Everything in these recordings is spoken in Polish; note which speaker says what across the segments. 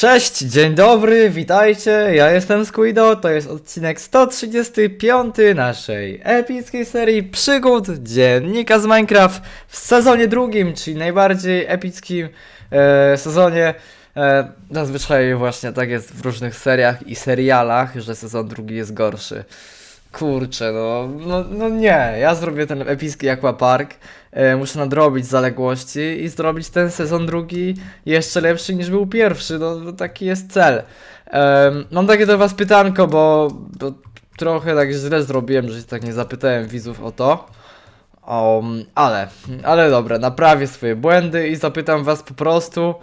Speaker 1: Cześć, dzień dobry, witajcie, ja jestem Squido, to jest odcinek 135 naszej epickiej serii przygód Dziennika z Minecraft w sezonie drugim, czyli najbardziej epickim e, sezonie. E, zazwyczaj właśnie tak jest w różnych seriach i serialach, że sezon drugi jest gorszy. Kurczę, no, no, no nie, ja zrobię ten epicki Aquapark, e, muszę nadrobić zaległości i zrobić ten sezon drugi jeszcze lepszy niż był pierwszy, no, no taki jest cel. Em, mam takie do was pytanko, bo, bo trochę tak źle zrobiłem, że się tak nie zapytałem widzów o to. Um, ale, ale dobra, naprawię swoje błędy i zapytam was po prostu,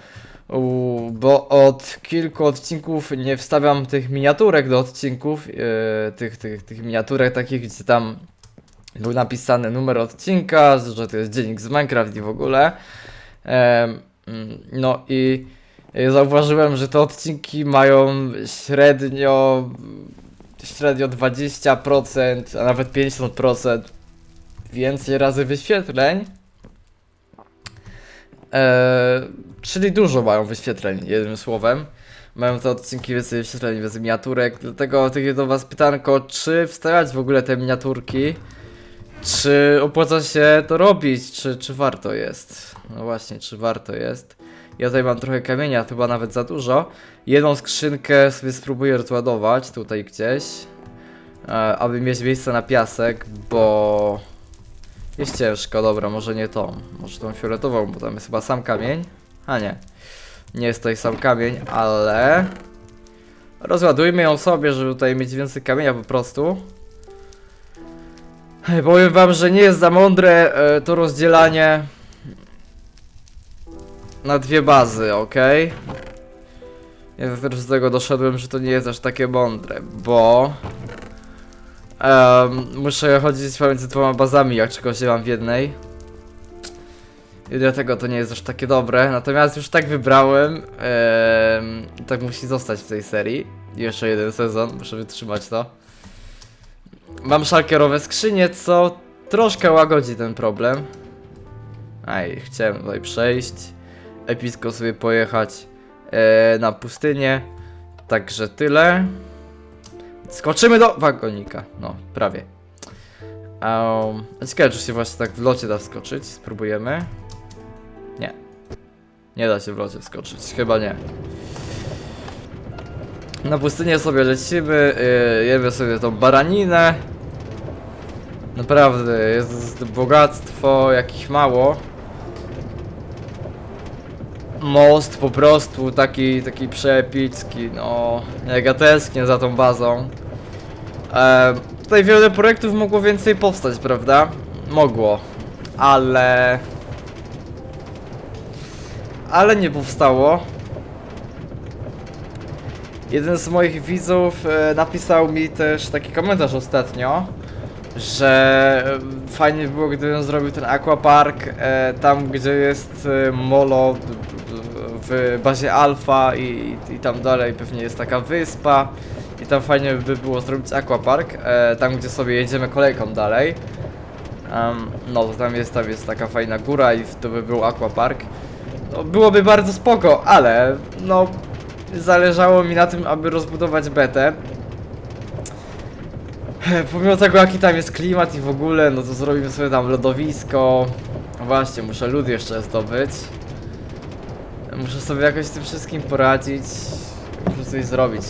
Speaker 1: bo od kilku odcinków nie wstawiam tych miniaturek do odcinków, e, tych, tych, tych miniaturek takich, gdzie tam był napisany numer odcinka, że to jest dziennik z Minecraft i w ogóle. No i zauważyłem, że te odcinki mają średnio średnio 20%, a nawet 50% więcej razy wyświetleń. Eee, czyli dużo mają wyświetleń, jednym słowem. Mają te odcinki więcej wyświetleń, więcej miniaturek. Dlatego takie do was pytanko, czy wstawiać w ogóle te miniaturki? Czy opłaca się to robić? Czy, czy warto jest? No właśnie, czy warto jest? Ja tutaj mam trochę kamienia, chyba nawet za dużo. Jedną skrzynkę sobie spróbuję rozładować tutaj gdzieś, e, aby mieć miejsce na piasek, bo jest ciężko. Dobra, może nie tą, może tą fioletową, bo tam jest chyba sam kamień. A nie, nie jest tutaj sam kamień, ale rozładujmy ją sobie, żeby tutaj mieć więcej kamienia po prostu. Powiem wam, że nie jest za mądre e, to rozdzielanie na dwie bazy, ok? Ja też z tego doszedłem, że to nie jest aż takie mądre, bo em, muszę chodzić pomiędzy dwoma bazami, jak czegoś nie mam w jednej. I dlatego to nie jest aż takie dobre. Natomiast już tak wybrałem, em, i tak musi zostać w tej serii. Jeszcze jeden sezon, muszę wytrzymać to. Mam szalkierowe skrzynie, co troszkę łagodzi ten problem. Aj, chciałem tutaj przejść. Epicko sobie pojechać e, na pustynię. Także tyle. Skoczymy do wagonika. No, prawie. Um, ciekawe, czy się właśnie tak w locie da wskoczyć. Spróbujemy. Nie. Da się w locie wskoczyć. Chyba nie. Na pustynię sobie lecimy, yy, jemy sobie tą baraninę. Naprawdę, jest bogactwo, jakich mało. Most po prostu taki, taki przepicki, no, jak ja tęsknię za tą bazą. E, tutaj wiele projektów mogło więcej powstać, prawda? Mogło, ale... Ale nie powstało. Jeden z moich widzów e, napisał mi też taki komentarz ostatnio, że e, fajnie by było, gdybym zrobił ten aquapark e, tam, gdzie jest molo w bazie alfa i, i tam dalej pewnie jest taka wyspa i tam fajnie by było zrobić aquapark, tam gdzie sobie jedziemy kolejką dalej. Em, no to tam jest, tam jest taka fajna góra i to by był aquapark. No, byłoby bardzo spoko, ale no zależało mi na tym, aby rozbudować betę. Pomimo tego jaki tam jest klimat i w ogóle, no to zrobimy sobie tam lodowisko. No Właśnie, muszę lód jeszcze zdobyć. Muszę sobie jakoś z tym wszystkim poradzić. Muszę coś zrobić.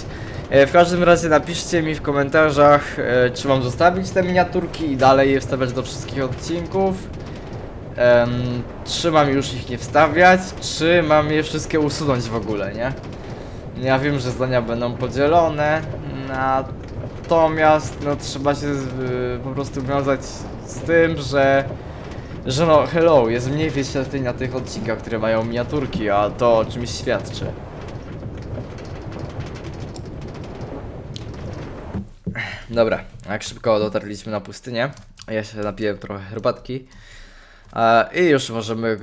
Speaker 1: E, W każdym razie napiszcie mi w komentarzach, e, czy mam zostawić te miniaturki i dalej je wstawiać do wszystkich odcinków. Em, czy mam już ich nie wstawiać, czy mam je wszystkie usunąć w ogóle, nie? Ja wiem, że zdania będą podzielone, natomiast no trzeba się y, po prostu wiązać z tym, że że no hello, jest mniej wyświetleń na tych odcinkach, które mają miniaturki, a to o czymś świadczy. Dobra, jak szybko dotarliśmy na pustynię, ja się napiłem trochę herbatki. I już możemy e,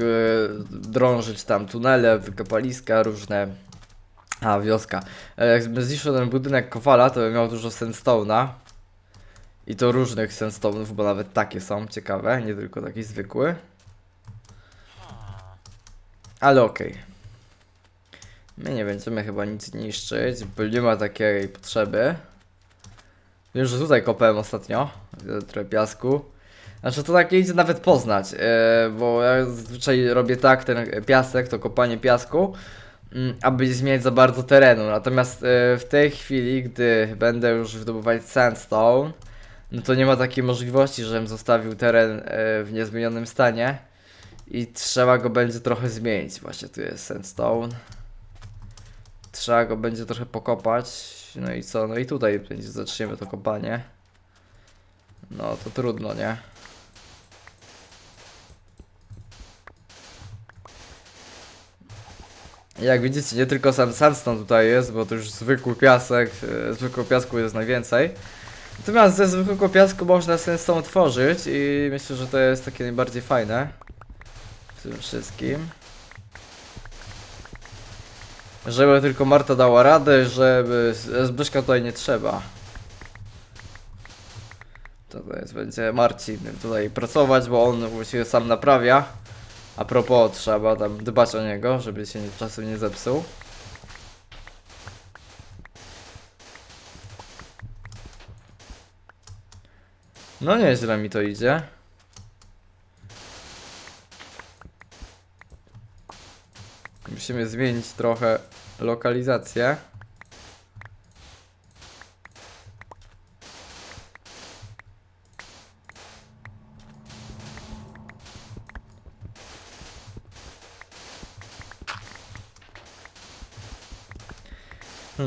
Speaker 1: drążyć tam tunele, wykopaliska różne. A, wioska. E, Jakbym zniszczył ten budynek Kowala, to bym miał dużo sandstone'a. I to różnych sandstone'ów, bo nawet takie są ciekawe, nie tylko taki zwykły. Ale okej. My nie będziemy chyba nic niszczyć, bo nie ma takiej potrzeby. Wiem, że tutaj kopałem ostatnio, trochę piasku. Znaczy to tak nie idzie nawet poznać, yy, bo ja zazwyczaj robię tak, ten piasek, to kopanie piasku, mm, aby nie zmieniać za bardzo terenu. Natomiast yy, w tej chwili, gdy będę już wydobywać sandstone, no to nie ma takiej możliwości, żebym zostawił teren yy, w niezmienionym stanie. I trzeba go będzie trochę zmienić. Właśnie tu jest sandstone. Trzeba go będzie trochę pokopać. No i co? No i tutaj zaczniemy to kopanie. No to trudno, nie? Jak widzicie, nie tylko sam sandstone tutaj jest, bo to już zwykły piasek, e, zwykłego piasku jest najwięcej. Natomiast ze zwykłego piasku można sandstone tworzyć i myślę, że to jest takie najbardziej fajne w tym wszystkim. Żeby tylko Marta dała radę, żeby Zbyszka tutaj nie trzeba. To jest, będzie Marcin tutaj pracować, bo on właściwie sam naprawia. A propos, trzeba tam dbać o niego, żeby się czasem nie zepsuł. No nieźle mi to idzie. Musimy zmienić trochę lokalizację.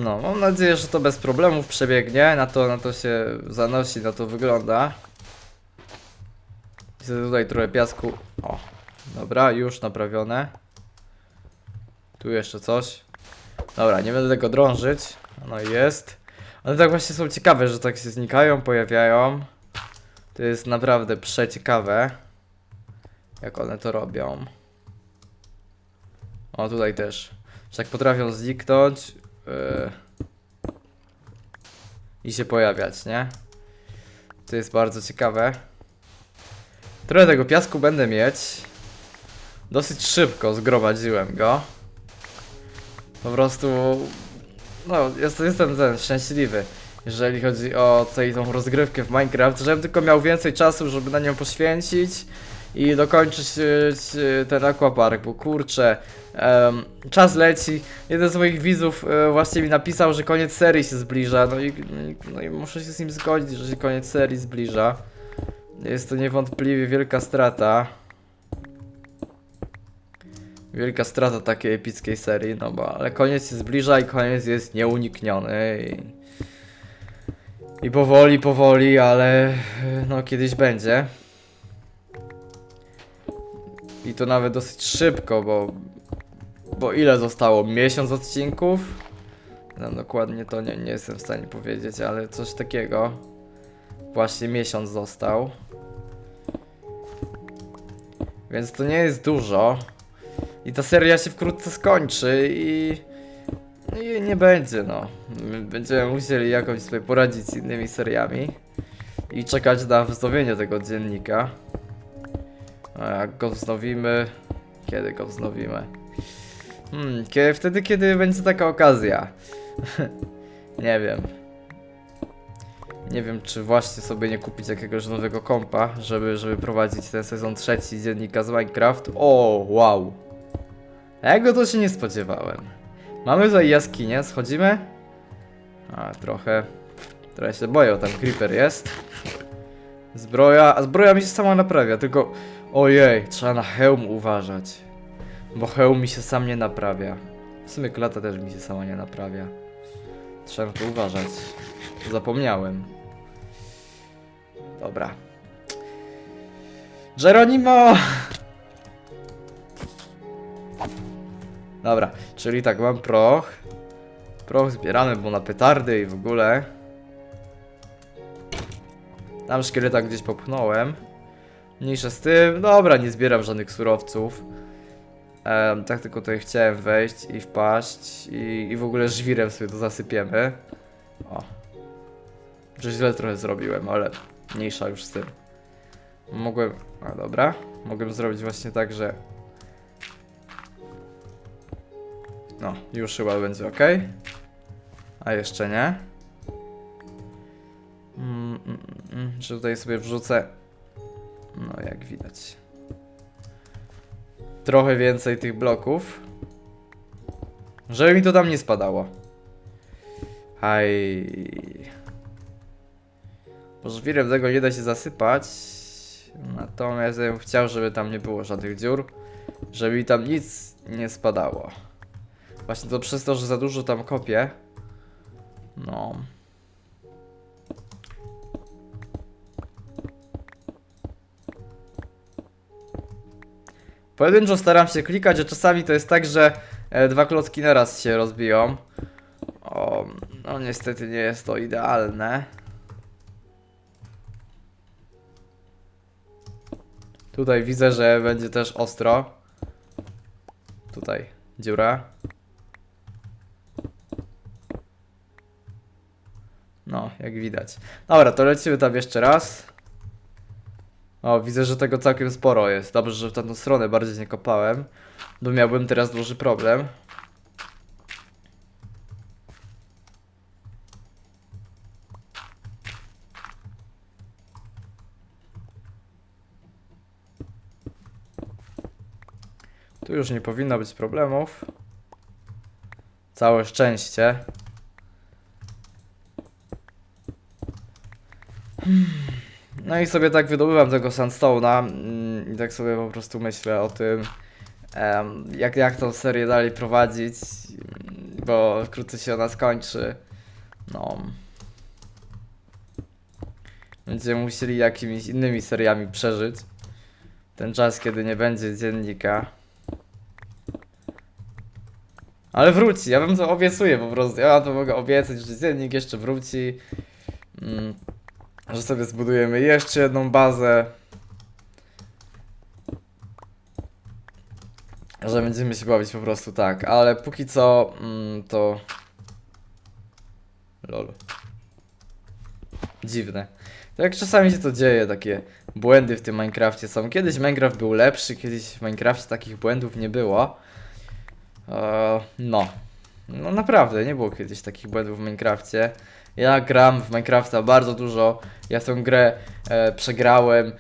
Speaker 1: No, mam nadzieję, że to bez problemów przebiegnie. Na to, na to się zanosi, na to wygląda. Widzę tutaj trochę piasku. O, dobra, już naprawione. Tu jeszcze coś. Dobra, nie będę tego drążyć. No i jest. One tak właśnie są ciekawe, że tak się znikają, pojawiają. To jest naprawdę przeciekawe. Jak one to robią. O, tutaj też. Że tak potrafią zniknąć. Yy, I się pojawiać, nie? To jest bardzo ciekawe. Trochę tego piasku będę mieć. Dosyć szybko zgromadziłem go. Po prostu. No, jest, jestem ten szczęśliwy, jeżeli chodzi o tutaj tą rozgrywkę w Minecraft, żebym tylko miał więcej czasu, żeby na nią poświęcić i dokończyć e, ten aquapark, bo kurczę, em, czas leci. Jeden z moich widzów e, właśnie mi napisał, że koniec serii się zbliża, no i- no i muszę się z nim zgodzić, że się koniec serii zbliża. Jest to niewątpliwie wielka strata. Wielka strata takiej epickiej serii, no bo ale koniec się zbliża i koniec jest nieunikniony i, i powoli, powoli, ale no kiedyś będzie. I to nawet dosyć szybko, bo bo ile zostało? Miesiąc odcinków? No dokładnie to nie, nie jestem w stanie powiedzieć, ale coś takiego. Właśnie miesiąc został. Więc to nie jest dużo. I ta seria się wkrótce skończy i... I nie będzie, no. My Będziemy musieli jakoś sobie poradzić z innymi seriami. I czekać na wznowienie tego dziennika. A jak go wznowimy... Kiedy go wznowimy? Hmm, kiedy, wtedy, kiedy będzie taka okazja. nie wiem. Nie wiem, czy właśnie sobie nie kupić jakiegoś nowego kompa, żeby, żeby prowadzić ten sezon trzeci dziennika z Minecraft. O, wow. Tego to się nie spodziewałem. Mamy tutaj jaskinię, schodzimy? A, trochę... Trochę się boję, tam creeper jest. Zbroja, a zbroja mi się sama naprawia, tylko... Ojej, trzeba na hełm uważać. Bo hełm mi się sam nie naprawia. W sumie klata też mi się sama nie naprawia. Trzeba na to uważać. Zapomniałem. Dobra. Geronimo! Dobra, czyli tak, mam proch. Proch zbierany był na petardy i w ogóle. Tam szkieleta gdzieś popchnąłem. Mniejsza z tym. Dobra, nie zbieram żadnych surowców. Em, tak tylko tutaj chciałem wejść i wpaść i, i w ogóle żwirem sobie to zasypiemy. O. Że źle trochę zrobiłem, ale mniejsza już z tym. Mogłem... A dobra. Mogłem zrobić właśnie tak, że... No, już chyba będzie ok. A jeszcze nie. Mm, mm, mm, że tutaj sobie wrzucę. No, jak widać. Trochę więcej tych bloków. Żeby mi to tam nie spadało. Aj. Bo żwirem tego nie da się zasypać. Natomiast ja bym chciał, żeby tam nie było żadnych dziur. Żeby mi tam nic nie spadało. Właśnie to przez to, że za dużo tam kopię. No. Pojedynczo staram się klikać, a czasami to jest tak, że e, dwa klocki naraz się rozbiją. O, no niestety nie jest to idealne. Tutaj widzę, że będzie też ostro. Tutaj dziura. No, jak widać. Dobra, to lecimy tam jeszcze raz. O, widzę, że tego całkiem sporo jest. Dobrze, że w tamtą stronę bardziej nie kopałem. Bo miałbym teraz duży problem. Tu już nie powinno być problemów. Całe szczęście. No i sobie tak wydobywam tego sandstone'a mm, i tak sobie po prostu myślę o tym, jak, jak tą serię dalej prowadzić, mm, bo wkrótce się ona skończy. No. Będziemy musieli jakimiś innymi seriami przeżyć. Ten czas, kiedy nie będzie dziennika. Ale wróci, ja wam to obiecuję po prostu. Ja wam to mogę obiecać, że dziennik jeszcze wróci. Mm, że sobie zbudujemy jeszcze jedną bazę. Że będziemy się bawić po prostu tak, ale póki co mm, to. Lol. Dziwne. Tak czasami się to dzieje, takie błędy w tym Minecrafcie są. Kiedyś Minecraft był lepszy, kiedyś w Minecrafcie takich błędów nie było. Eee, no. No naprawdę, nie było kiedyś takich błędów w Minecrafcie. Ja gram w Minecrafta bardzo dużo. Ja tę grę e, przegrałem e,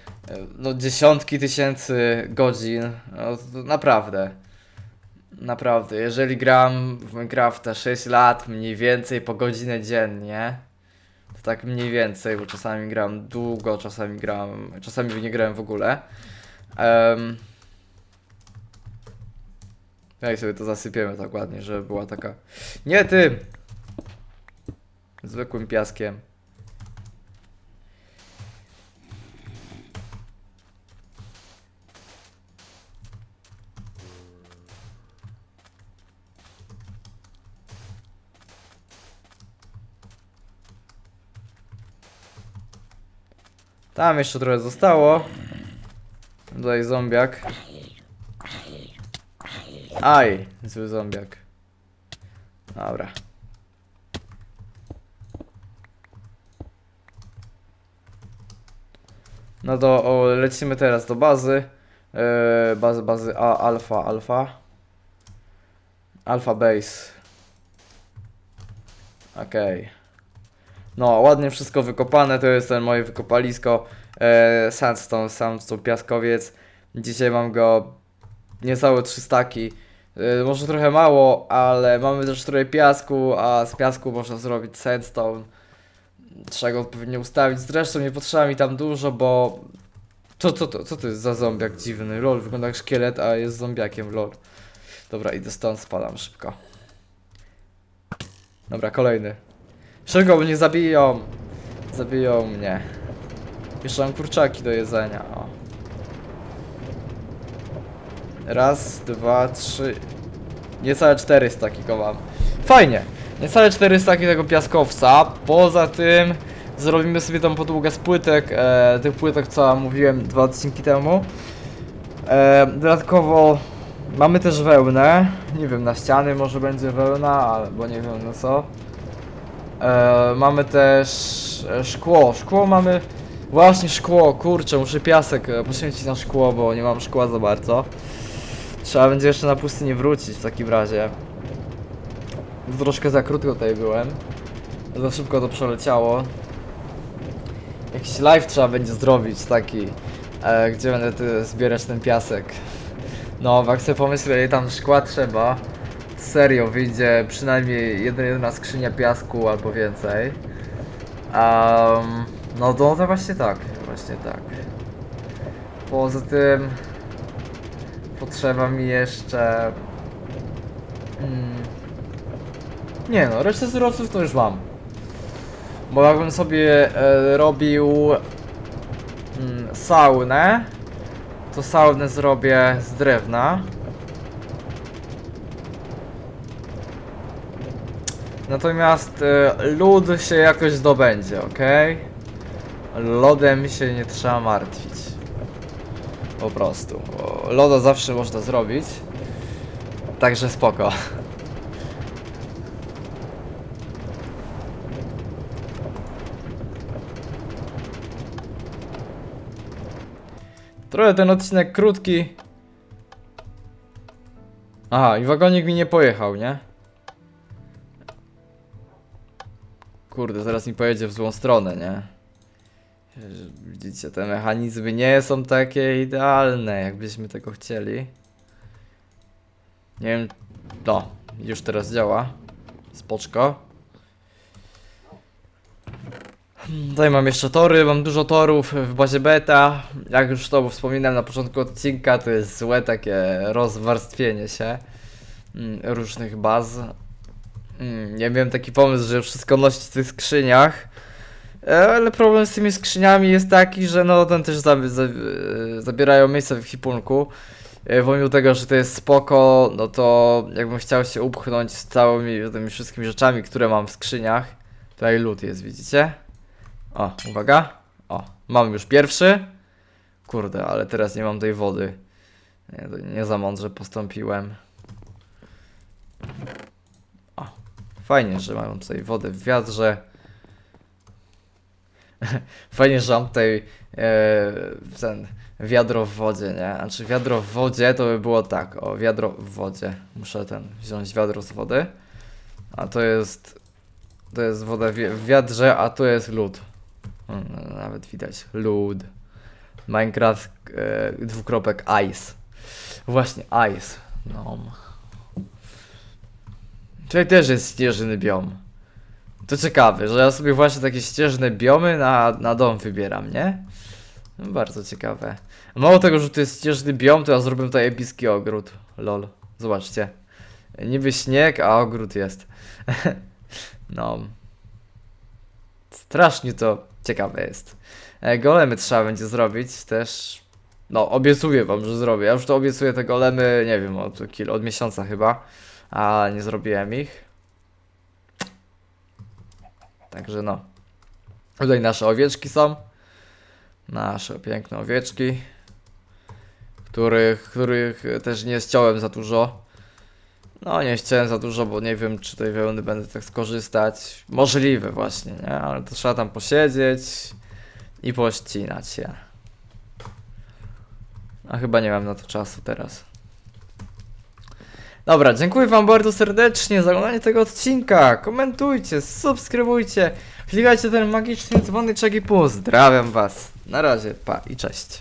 Speaker 1: no dziesiątki tysięcy godzin. No, to naprawdę. Naprawdę. Jeżeli gram w Minecrafta 6 lat, mniej więcej po godzinę dziennie, to tak mniej więcej, bo czasami gram długo, czasami gram, czasami nie grałem w ogóle. Um, ja i sobie to zasypiemy tak ładnie, żeby była taka. Nie ty! Zwykłym piaskiem. Tam jeszcze trochę zostało. Tutaj zombiak. Aj, zły zombiak. Dobra. No to o, lecimy teraz do bazy. Yy, bazy, bazy A, alfa, alfa. Alpha base. Okej. No, ładnie wszystko wykopane, to jest ten moje wykopalisko. E, sandstone, sandstone, piaskowiec. Dzisiaj mam go niecałe 300 staki. E, może trochę mało, ale mamy też trochę piasku, a z piasku można zrobić sandstone. Trzeba go odpowiednio ustawić. Zresztą nie potrzeba mi tam dużo, bo... Co, co, to, co to jest za zombiak dziwny? Lol, wygląda jak szkielet, a jest zombiakiem, lol. Dobra, idę stąd, spadam szybko. Dobra, kolejny. Szybko, mnie zabiją. Zabiją mnie. Jeszcze mam kurczaki do jedzenia, o. Raz, dwa, trzy... Niecałe 400 takiego mam. Fajnie! Niecałe 400 tego piaskowca. Poza tym zrobimy sobie tą podłogę z płytek, e, tych płytek co mówiłem dwa odcinki temu. E, dodatkowo mamy też wełnę. Nie wiem, na ściany może będzie wełna, albo nie wiem na co. E, mamy też e, szkło. Szkło mamy. Właśnie szkło, kurczę, muszę piasek e, poświęcić na szkło, bo nie mam szkła za bardzo. Trzeba będzie jeszcze na pustynię wrócić w takim razie. Troszkę za krótko tutaj byłem. Za szybko to przeleciało. Jakiś live trzeba będzie zrobić taki, e, gdzie będę ty zbierać ten piasek. No, jak sobie pomyślę, ile tam szkła trzeba. Serio, wyjdzie przynajmniej jedna, jedna skrzynia piasku albo więcej. Um, no to, to właśnie tak, właśnie tak. Poza tym potrzeba mi jeszcze. Mm, nie no, resztę surowców to już mam. Bo jakbym sobie e, robił mm, saunę, to saunę zrobię z drewna. Natomiast e, lód się jakoś zdobędzie, ok? Lodem się nie trzeba martwić. Po prostu. Loda zawsze można zrobić. Także spoko. Trochę ten odcinek krótki. Aha, i wagonik mi nie pojechał, nie? Kurde, zaraz mi pojedzie w złą stronę, nie? Widzicie, te mechanizmy nie są takie idealne, jakbyśmy tego chcieli. Nie wiem, no, już teraz działa. Spoczko. Tutaj mam jeszcze tory, mam dużo torów w bazie beta. Jak już to wspominałem na początku odcinka, to jest złe takie rozwarstwienie się mm, różnych baz. Mm, Nie miałem taki pomysł, że wszystko nosić w tych skrzyniach. E, Ale problem z tymi skrzyniami jest taki, że no ten też e, zabierają miejsce w hipunku. E, Pomimo tego, że to jest spoko, no to jakbym chciał się upchnąć z całymi tymi wszystkimi rzeczami, które mam w skrzyniach. Tutaj lód jest, widzicie? O, uwaga. O, mam już pierwszy. Kurde, ale teraz nie mam tej wody. Nie, nie za mądrze postąpiłem. O, fajnie, że mam tutaj wodę w wiadrze. Fajnie, że mam tutaj e, ten wiadro w wodzie, nie? Znaczy wiadro w wodzie to by było tak, o wiadro w wodzie. Muszę ten wziąć wiadro z wody. A to jest to jest woda w wiadrze, a tu jest lód. Mm, Nawet widać lód. Minecraft e, dwukropek ice. Właśnie ice. No. Tutaj też jest ścieżny biom. To ciekawe, że ja sobie właśnie takie ścieżne biomy na, na dom wybieram, nie? No, bardzo ciekawe. Mało tego, że to jest ścieżny biom, to ja zrobię tutaj epicki ogród. Lol. Zobaczcie. Niby śnieg, a ogród jest. no. Strasznie to ciekawe jest. E, golemy trzeba będzie zrobić też. No, obiecuję wam, że zrobię. Ja już to obiecuję te golemy, nie wiem, od, od miesiąca chyba. A nie zrobiłem ich. Także no. Tutaj nasze owieczki są. Nasze piękne owieczki. Których, których też nie ściąłem za dużo. No nie chciałem za dużo, bo nie wiem czy tej wełny będę tak skorzystać. Możliwe właśnie, nie? Ale to trzeba tam posiedzieć i pościnać się. A chyba nie mam na to czasu teraz. Dobra, dziękuję wam bardzo serdecznie za oglądanie tego odcinka. Komentujcie, subskrybujcie, klikajcie ten magiczny dzwoneczek i pozdrawiam was. Na razie, pa i cześć.